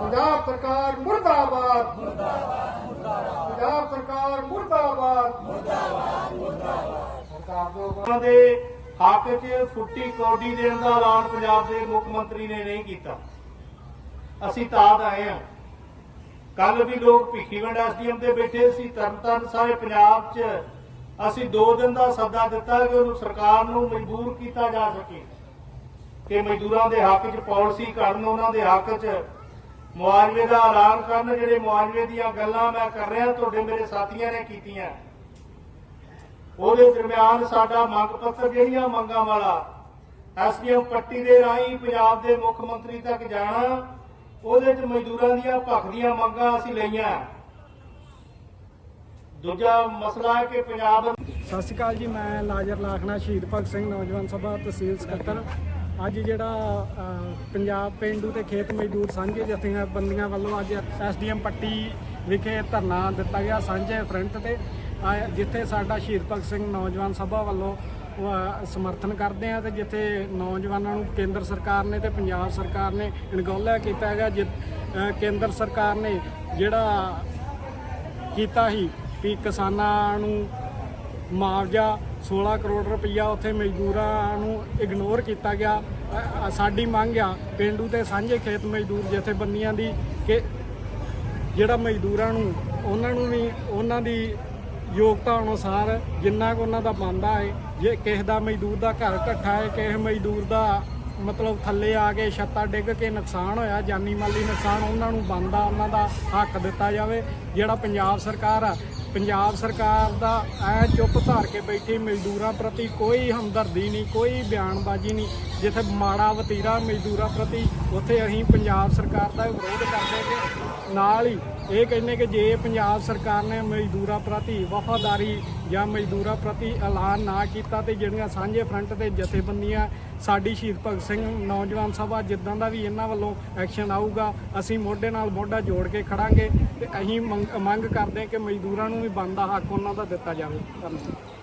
ਪੰਜਾਬ ਸਰਕਾਰ ਮੁਰਦਾਬਾਦ। ਪੰਜਾਬ ਸਰਕਾਰ ਮੁਰਦਾਬਾਦ। ਦੇ ਹੱਕ 'ਚ ਫੁੱਟੀ ਕੌਡੀ ਦੇਣ ਦਾ ਐਲਾਨ ਪੰਜਾਬ ਦੇ ਮੁੱਖ ਮੰਤਰੀ ਨੇ ਨਹੀਂ ਕੀਤਾ। ਅਸੀਂ ਤਾਂ ਆਏ ਹਾਂ। ਕੱਲ ਵੀ ਲੋਕ ਭਿੱਖੀਵਿੰਡ ਐਸਡੀਐਮ ਤੇ ਬੈਠੇ ਸੀ। ਤਰਨਤਾਰਨ ਸਾਰੇ ਪੰਜਾਬ 'ਚ ਅਸੀਂ 2 ਦਿਨ ਦਾ ਸੱਦਾ ਦਿੱਤਾ ਕਿ ਉਹਨੂੰ ਸਰਕਾਰ ਨੂੰ ਮਜਬੂਰ ਕੀਤਾ ਜਾ ਸਕੇ ਕਿ ਮਜ਼ਦੂਰਾਂ ਦੇ ਹੱਕ 'ਚ ਪਾਲਿਸੀ ਕਰਨ, ਉਹਨਾਂ ਦੇ ਹੱਕ 'ਚ ਮੁਆਵਜ਼ੇ ਦਾ ਐਲਾਨ ਕਰਨ। ਜਿਹੜੇ ਮੁਆਵਜ਼ੇ ਦੀਆਂ ਗੱਲਾਂ ਮੈਂ ਕਰ ਰਿਹਾ, ਤੁਹਾਡੇ ਮੇਰੇ ਸਾਥੀਆਂ ਨੇ ਕੀਤੀਆਂ। ਉਹਦੇ ਦਰਮਿਆਨ ਸਾਡਾ ਮੰਗ ਪੱਤਰ ਜਿਹੜੀਆਂ ਮੰਗਾਂ ਵਾਲਾ ਐਸਡੀਐਮ ਪੱਟੀ ਦੇ ਰਾਹੀਂ ਪੰਜਾਬ ਦੇ ਮੁੱਖ ਮੰਤਰੀ ਤੱਕ ਜਾਣਾ, ਉਹਦੇ ਚ ਮਜ਼ਦੂਰਾਂ ਦੀਆਂ ਭੱਖ ਦੀਆਂ ਮੰਗਾਂ ਅਸੀਂ ਲਈਆਂ। ਦੂਜਾ ਮਸਲਾ ਹੈ ਕਿ ਪੰਜਾਬ ਸਤਿ ਸ਼੍ਰੀ ਅਕਾਲ ਜੀ, ਮੈਂ ਲਾਜਰ ਲਾਖਣਾ, ਸ਼ਹੀਦ ਭਗਤ ਸਿੰਘ, ਨੌਜਵਾਨ ਸਭਾ ਤਹਿਸੀਲ ਸਕੱਤਰ। ਅੱਜ ਜਿਹੜਾ ਪੰਜਾਬ ਪਿੰਡੂ ਤੇ ਖੇਤ ਮਜ਼ਦੂਰ ਸਾਂਝੇ ਜਥੇਬੰਦੀਆਂ ਵੱਲੋਂ ਅੱਜ ਐਸਡੀਐਮ ਪੱਟੀ ਵਿਖੇ ਧਰਨਾ ਦਿੱਤਾ ਗਿਆ ਸਾਂਝੇ ਫਰੰਟ ਤੇ ਜਿੱਥੇ ਸਾਡਾ ਸ਼ਹੀਦ ਭਗਤ ਸਿੰਘ ਨੌਜਵਾਨ ਸਭਾ ਵੱਲੋਂ ਸਮਰਥਨ ਕਰਦੇ ਆ ਤੇ ਜਿੱਥੇ ਨੌਜਵਾਨਾਂ ਨੂੰ ਕੇਂਦਰ ਸਰਕਾਰ ਨੇ ਤੇ ਪੰਜਾਬ ਸਰਕਾਰ ਨੇ ਅਣਗੌਲਿਆ ਕੀਤਾ ਹੈਗਾ ਜਿ- ਕੇਂਦਰ ਸਰਕਾਰ ਨੇ ਜਿਹੜਾ ਕੀਤਾ ਸੀ ਵੀ ਕਿਸਾਨਾਂ ਨੂੰ ਮੁਆਵਜ਼ਾ 16 ਕਰੋੜ ਰੁਪਈਆ ਉੱਥੇ ਮਜ਼ਦੂਰਾਂ ਨੂੰ ਇਗਨੋਰ ਕੀਤਾ ਗਿਆ। ਸਾਡੀ ਮੰਗ ਆ ਪਿੰਡੂ ਤੇ ਸਾਂਝੇ ਖੇਤ ਮਜ਼ਦੂਰ ਜਥੇਬੰਦੀਆਂ ਦੀ ਕਿ ਜਿਹੜਾ ਮਜ਼ਦੂਰਾਂ ਨੂੰ, ਉਹਨਾਂ ਨੂੰ ਵੀ ਉਹਨਾਂ ਦੀ ਯੋਗਤਾ ਅਨੁਸਾਰ ਜਿੰਨਾ ਕੁ ਉਹਨਾਂ ਦਾ ਬਣਦਾ ਹੈ, ਜੇ ਕਿਸੇ ਦਾ ਮਜ਼ਦੂਰ ਦਾ ਘਰ ਇਕੱਠਾ ਹੈ, ਕਿਸੇ ਮਜ਼ਦੂਰ ਦਾ ਮਤਲਬ ਥੱਲੇ ਆ ਕੇ ਛੱਤਾਂ ਡਿੱਗ ਕੇ ਨੁਕਸਾਨ ਹੋਇਆ, ਜਾਨੀ ਮਾਲੀ ਨੁਕਸਾਨ ਉਹਨਾਂ ਨੂੰ ਬਣਦਾ, ਉਹਨਾਂ ਦਾ ਹੱਕ ਦਿੱਤਾ ਜਾਵੇ। ਜਿਹੜਾ ਪੰਜਾਬ ਸਰਕਾਰ ਆ, ਪੰਜਾਬ ਸਰਕਾਰ ਦਾ ਐ ਚੁੱਪ ਧਾਰ ਕੇ ਬੈਠੀ, ਮਜ਼ਦੂਰਾਂ ਪ੍ਰਤੀ ਕੋਈ ਹਮਦਰਦੀ ਨਹੀਂ, ਕੋਈ ਬਿਆਨਬਾਜ਼ੀ ਨਹੀਂ। ਜਿੱਥੇ ਮਾੜਾ ਵਤੀਰਾ ਮਜ਼ਦੂਰਾਂ ਪ੍ਰਤੀ, ਉੱਥੇ ਅਸੀਂ ਪੰਜਾਬ ਸਰਕਾਰ ਦਾ ਵਿਰੋਧ ਕਰਦੇ ਕਿ ਨਾਲ ਹੀ ਇਹ ਕਹਿੰਦੇ ਕਿ ਜੇ ਪੰਜਾਬ ਸਰਕਾਰ ਨੇ ਮਜ਼ਦੂਰਾਂ ਪ੍ਰਤੀ ਵਫਾਦਾਰੀ ਜਾਂ ਮਜ਼ਦੂਰਾਂ ਪ੍ਰਤੀ ਐਲਾਨ ਨਾ ਕੀਤਾ ਤੇ ਜਿਹੜੀਆਂ ਸਾਂਝੇ ਫਰੰਟ ਤੇ ਜਥੇਬੰਦੀਆਂ ਸਾਡੀ ਸ਼ਹੀਦ ਭਗਤ ਸਿੰਘ ਨੌਜਵਾਨ ਸਭਾ ਜਿੱਦਾਂ ਦਾ ਵੀ ਇਹਨਾਂ ਵੱਲੋਂ ਐਕਸ਼ਨ ਆਊਗਾ, ਅਸੀਂ ਮੋਢੇ ਨਾਲ ਮੋਢਾ ਜੋੜ ਕੇ ਖੜਾਂਗੇ ਤੇ ਅਸੀਂ ਮੰਗ ਮੰਗ ਕਰਦੇ ਹਾਂ ਕਿ ਮਜ਼ਦੂਰਾਂ ਨੂੰ ਵੀ ਬਣਦਾ ਹੱਕ ਉਹਨਾਂ ਦਾ ਦਿੱਤਾ ਜਾਵੇ। ਧੰਨਵਾਦ।